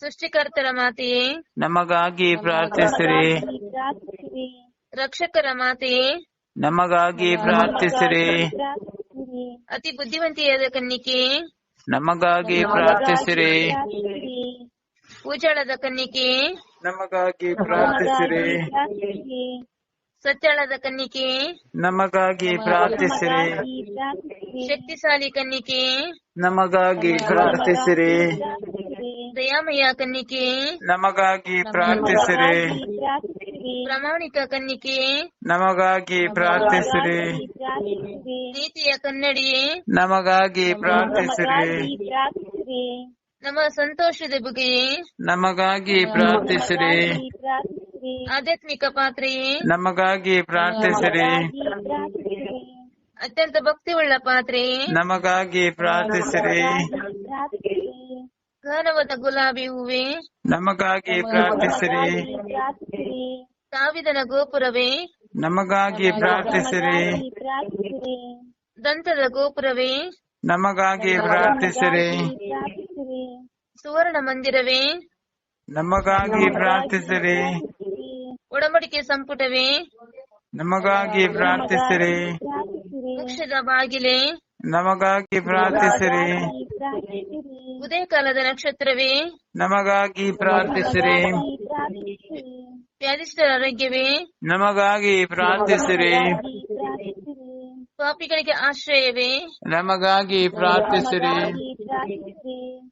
ಸೃಷ್ಟಿಕರ್ತರ ಮಾತಿ. ನಮಗಾಗಿ ಪ್ರಾರ್ಥಿಸಿರಿ. ರಕ್ಷಕರ ಮಾತಿ. ನಮಗಾಗಿ ಪ್ರಾರ್ಥಿಸಿರಿ. ಅತಿ ಬುದ್ಧಿವಂತಿಯಾದ ಕನ್ನಿಕೆ ನಮಗಾಗಿ ಪ್ರಾರ್ಥಿಸಿರಿ. ಪೂಜಾಳದ ಕನ್ನಿಕೆ. ನಮಗಾಗಿ ಪ್ರಾರ್ಥಿಸಿರಿ. ಸ್ವಚ್ಛಳದ ಕನ್ನಿಕಿ. ನಮಗಾಗಿ ಪ್ರಾರ್ಥಿಸಿರಿ. ಶಕ್ತಿಶಾಲಿ ಕನ್ನಿಕೆ. ನಮಗಾಗಿ ಪ್ರಾರ್ಥಿಸಿರಿ. ದಯಾಮಯ ಕನ್ನಿಕೆ. ನಮಗಾಗಿ ಪ್ರಾರ್ಥಿಸಿರಿ. ಪ್ರಾಮಾಣಿಕ ಕನ್ನಿಕೆ. ನಮಗಾಗಿ ಪ್ರಾರ್ಥಿಸಿರಿ. ಪ್ರೀತಿಯ ನೀತಿಯ ಕನ್ನಡಿಯೇ. ನಮಗಾಗಿ ಪ್ರಾರ್ಥಿಸಿರಿ. ನಮ್ಮ ಸಂತೋಷದ ಬಗ್ಗೆ ನಮಗಾಗಿ ಪ್ರಾರ್ಥಿಸಿರಿ. ಆಧ್ಯಾತ್ಮಿಕ ಪಾತ್ರೆಯೇ. ನಮಗಾಗಿ ಪ್ರಾರ್ಥಿಸಿರಿ. ಅತ್ಯಂತ ಭಕ್ತಿ ಉಳ್ಳ ಪಾತ್ರೆಯೇ. ನಮಗಾಗಿ ಪ್ರಾರ್ಥಿಸಿರಿ. ಘನವಾದ ಗುಲಾಬಿ ಹೂವೆ. ನಮಗಾಗಿ ಪ್ರಾರ್ಥಿಸಿರಿ. ಸಾವಿದನ ಗೋಪುರವೇ. ನಮಗಾಗಿ ಪ್ರಾರ್ಥಿಸಿರಿ. ದಂತದ ಗೋಪುರವೇ. ನಮಗಾಗಿ ಪ್ರಾರ್ಥಿಸಿರಿ. ಸುವರ್ಣ ಮಂದಿರವೇ. ನಮಗಾಗಿ ಪ್ರಾರ್ಥಿಸಿರಿ. ಒಡಂಬಡಿಕೆ ಸಂಪುಟವೇ. ನಮಗಾಗಿ ಪ್ರಾರ್ಥಿಸಿರಿ. ಪಕ್ಷದ ಮೋಕ್ಷದ ಬಾಗಿಲೇ. ನಮಗಾಗಿ ಪ್ರಾರ್ಥಿಸಿರಿ. ಉದಯ ಕಾಲದ ನಕ್ಷತ್ರವೇ. ನಮಗಾಗಿ ಪ್ರಾರ್ಥಿಸಿರಿ. ವ್ಯಾಧಿಷ್ಠರ ಆರೋಗ್ಯವೇ. ನಮಗಾಗಿ ಪ್ರಾರ್ಥಿಸಿರಿ. ಪಾಪಿಗಳಿಗೆ ಆಶ್ರಯವೇ? ನಮಗಾಗಿ ಪ್ರಾರ್ಥಿಸಿರಿ. ಪ್ರಾರ್ಥಿಸಿರಿ.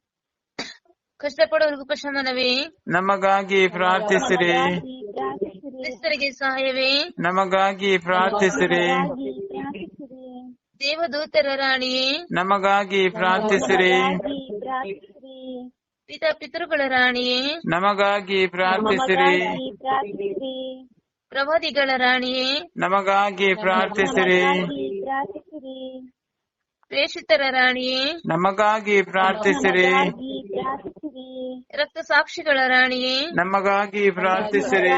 ಕಷ್ಟಪಡುವ ಉಪಶಮನವೇ ನಮಗಾಗಿ ಪ್ರಾರ್ಥಿಸಿರಿ. ಕ್ರಿಸ್ತರಿಗೆ ಸಹಾಯವೇ? ನಮಗಾಗಿ ಪ್ರಾರ್ಥಿಸಿರಿ. ದೇವದೂತರ ರಾಣಿಯೇ? ನಮಗಾಗಿ ಪ್ರಾರ್ಥಿಸಿರಿ. ಪಿತಾ ಪಿತೃಗಳ ರಾಣಿಯೇ? ನಮಗಾಗಿ ಪ್ರಾರ್ಥಿಸಿರಿ. ಪ್ರಾರ್ಥಿಸಿರಿ. ಪ್ರವಾದಿಗಳ ರಾಣಿಯೇ? ನಮಗಾಗಿ ಪ್ರಾರ್ಥಿಸಿರಿ. ಪ್ರಾರ್ಥಿಸಿರಿ ಪ್ರೇಷಿತರ ರಾಣಿಯೇ ನಮಗಾಗಿ ಪ್ರಾರ್ಥಿಸಿರಿ. ಪ್ರಾರ್ಥಿಸಿರಿ. ರಕ್ತ ಸಾಕ್ಷಿಗಳ ರಾಣಿಯೇ ನಮಗಾಗಿ ಪ್ರಾರ್ಥಿಸಿರಿ.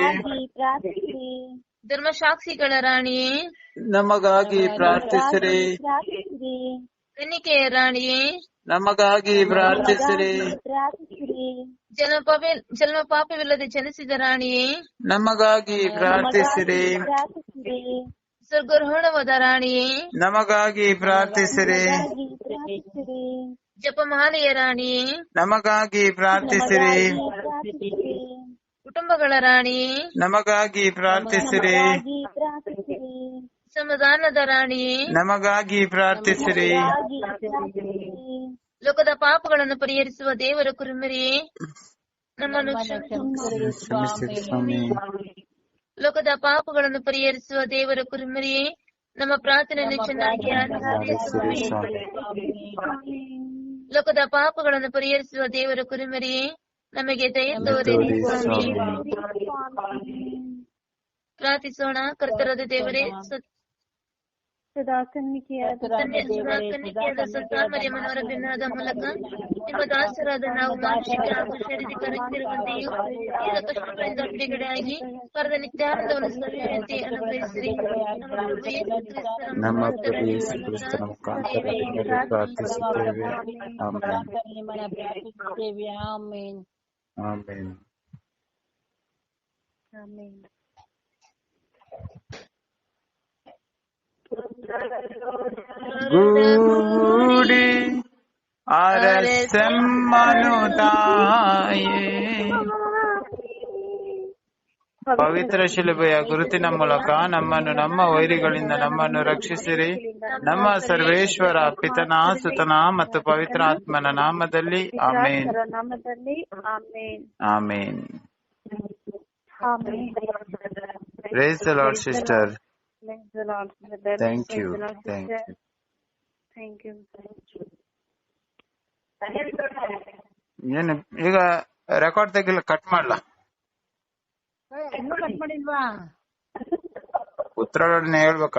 ಪ್ರಾರ್ಥಿಸಿರಿ. ಧರ್ಮಸಾಕ್ಷಿಗಳ ರಾಣಿಯೇ ನಮಗಾಗಿ ಪ್ರಾರ್ಥಿಸಿರಿ. ಪ್ರಾರ್ಥಿಸಿರಿ. ಕನ್ನಿಕೆಯ ರಾಣಿಯೇ ನಮಗಾಗಿ ಪ್ರಾರ್ಥಿಸಿರಿ. ಪ್ರಾರ್ಥಿಸಿರಿ. ಜನ್ಮ ಪಾಪ ಜನ್ಮ ಪಾಪವಿಲ್ಲದೆ ಜನಿಸಿದ ರಾಣಿಯೇ ನಮಗಾಗಿ ಪ್ರಾರ್ಥಿಸಿರಿ. ಪ್ರಾರ್ಥಿಸಿರಿ. ಸ್ವರ್ಗರೋಹಣವಾದ ರಾಣಿಯೇ ನಮಗಾಗಿ ಪ್ರಾರ್ಥಿಸಿರಿ. ಜಪಮಾಲೆಯ ರಾಣಿಯೇ ನಮಗಾಗಿ ಪ್ರಾರ್ಥಿಸಿರಿ. ಕುಟುಂಬಗಳ ರಾಣಿ ನಮಗಾಗಿ ಪ್ರಾರ್ಥಿಸಿರಿ. ಸಮಾಧಾನದ ರಾಣಿಯೇ. ನಮಗಾಗಿ ಪ್ರಾರ್ಥಿಸಿರಿ. ಲೋಕದ ಪಾಪಗಳನ್ನು ಪರಿಹರಿಸುವ ದೇವರ ಕುರುಮರಿಯೇ. ನಮ್ಮನ್ನು ಲೋಕದ ಪಾಪಗಳನ್ನು ಪರಿಹರಿಸುವ ದೇವರ ಕುರುಮರಿಯೇ ನಮ್ಮ ಪ್ರಾರ್ಥನೆಯನ್ನು ಚೆನ್ನಾಗಿ ಲೋಕದ ಪಾಪಗಳನ್ನು ಪರಿಹರಿಸುವ ದೇವರ ಕುರುಮರಿಯೇ ನಮಗೆ ದಯ ತೋರಿರಿ ಸ್ವಾಮಿ. ಪ್ರಾರ್ಥಿಸೋಣ ಕರ್ತರದ ದೇವರೇ ಸತ್- ಸದಾ ಕನ್ನಿಕೆಯಾದ ತಂದೆ ಸದಾ ಕನ್ನಿಕೆಯಾದ ಸತ್ತಾಮರಿಯ ಮನೋರ ಬೆನ್ನಾದ ಮೂಲಕ ನಿಮ್ಮ ದಾಸರಾದ ನಾವು ಮಾನಸಿಕ ಹಾಗೂ ಶಾರೀರಿಕ ರಕ್ತಿರುವಂತೆಯೂ ಈಗ ಕಷ್ಟಗಳಿಂದ ಬಿಡುಗಡೆಯಾಗಿ ಪರದ ನಿತ್ಯಾನಂದವನ್ನು ಸವಿಯುವಂತೆ ಅನುಗ್ರಹಿಸಿರಿ ನಮ್ಮ ಪ್ರಭು ಯೇಸು ಕ್ರಿಸ್ತನ ನಮ್ಮ ಮುಖಾಂತರ ಪ್ರಭು ಯೇಸು ಕ್ರಿಸ್ತನ ಮುಖಾಂತರ ನಿಮ್ಮಲ್ಲಿ ಪ್ರಾರ್ಥಿಸುತ್ತೇವೆ ಆಮೇನ್ ನಿಮ್ಮನ್ನ ಪ್ರಾರ್ಥಿಸುತ್ತೇವೆ ಆಮೇನ್ ಆಮೇನ್ ಆಮೆನ್ ಗೂಡಿ ಅರಸಮ್ಮನು ತಾಯೇ. ಪವಿತ್ರ ಶಿಲುಬೆಯ ಗುರುತಿನ ಮೂಲಕ ನಮ್ಮನ್ನು ನಮ್ಮ ವೈರಿಗಳಿಂದ ನಮ್ಮನ್ನು ರಕ್ಷಿಸಿರಿ. ನಮ್ಮ ಸರ್ವೇಶ್ವರ ಪಿತನ ಸುತನ ಮತ್ತು ಪವಿತ್ರ ಆತ್ಮನ ನಾಮದಲ್ಲಿ ಆಮೇನ್. ನಾಮದಲ್ಲಿ amen. Praise the Praise the Lord, brother. Thank Praise you. Lord, Thank sister. you. Thank you ಏನು ಈಗ ರೆಕಾರ್ಡ್ ತೆಗಿಲ್ಲ ಕಟ್ ಮಾಡ್ಲ ಇನ್ನೂ ಕಟ್ ಮಾಡಿಲ್ವಾ ಉತ್ತರಗಳನ್ನ ಹೇಳ್ಬೇಕ